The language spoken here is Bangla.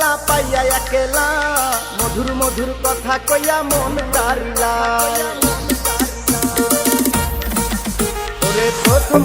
বেলা পাইয়া একেলা। মধুর মধুর কথা কইয়া মন তারিলা। প্রথম